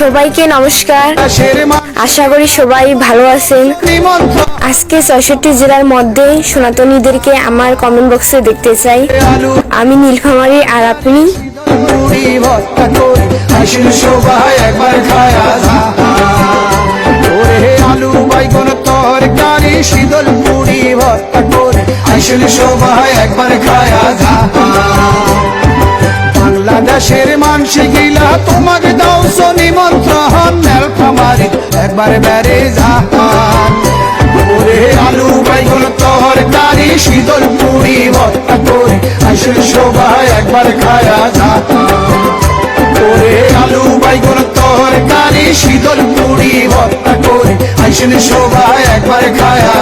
সবাইকে নমস্কার। আশা করি সবাই ভালো আছেন। আজকে ছয়ষট্টি জেলার মধ্যে সনাতনীদেরকে আমার কমেন্ট বক্সে দেখতে চাই। আমি নীলফামারী আর আপনি? শীতল ভর্তা করে আসিল সবাই একবার যা বাংলাদেশের মানসি গিলা তোমাকে দাও নিমন্ত্রণ নেলফামারি একবার বেড়ে যান ওরে আলু বাইগন তরকারি, শীতল পুরি ভর্তা করে সবাই একবার খায়া ওরে আলু শীতল পুরি ভর্তা করে, আসল সবাই একবার খায়া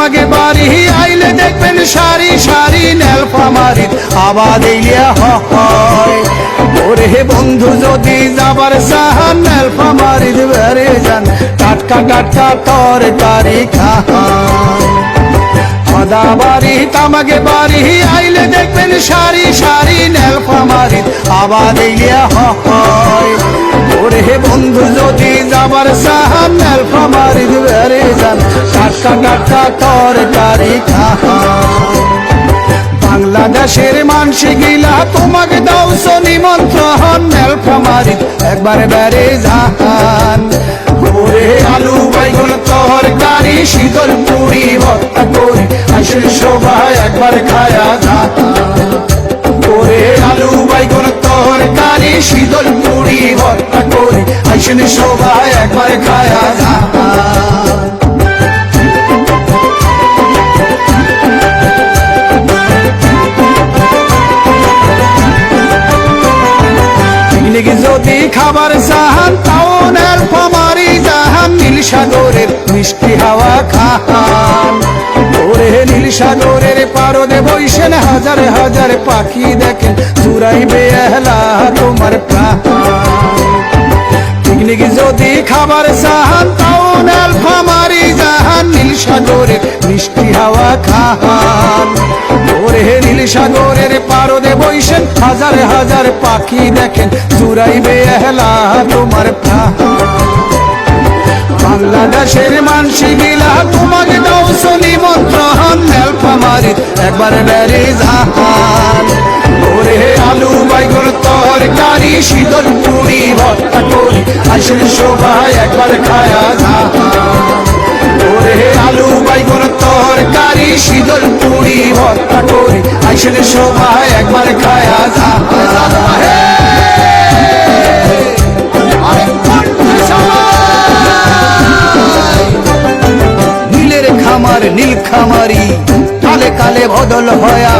তামাকে বাড়ি আইলে দেখবেন সারি সারি নেলফামারি আবাদ ইলিয়া হয় ওরে বন্ধু, যদি যাবার সাহান নেলফামারি বেড়ে যান, টাটকা টাটকা তরকারি খান আদা বাড়ি তামাকে বাড়ি আইলে দেখবেন সারি সারি নেলফামারি আবাদ ইলিয়া হয়। বন্ধু, যদি যাবার সাহান নেলফামারি বেড়ে যান, টাটকা টাটকা তরকারি খান বাংলাদেশের মানসি গিলা তোমাকে দাও নিমন্ত্রণ নেলফামারি একবার বেড়ে যান। ওরে আলু, বাইগুন, তরকারি, শীতল পুরি আসল একবার খায়া যান ওরে আলু বাইগুন তরকারি শীতল পুরি ভর্তা করে। আসল সবাই একবার খায়া পিকনিক যদি খাবার চাহান, তাও নেলফামারি জাহান নীল সাগরের মিষ্টি হাওয়া খান সাগরের পারদে বইসেন হাজার হাজার পাখি দেখেন। চুরাই বেহলা তোমার পিকনিক যদি খাবার চাহান তাও নেলফামারি জাহান, নীল সাগরের মিষ্টি হাওয়া খান ওরে নীল সাগরের পারদে বইসেন, হাজার হাজার পাখি দেখেন। চুরাইবে এহলা তোমার প্রাণ। বাংলাদেশের মানসি একবার বেড়ে যাহান ওরে আলু বাইগুন, তরকারি শীতল পুরি, ভর্তা করি আসল সবাই একবার খায়া যাহান ওরে আলু বাইগুন, তরকারি শীতল পুরি, ভর্তা করি আসল সবাই একবার খায়া খামার, নীল খামারি। কালে কালে বদল হয়া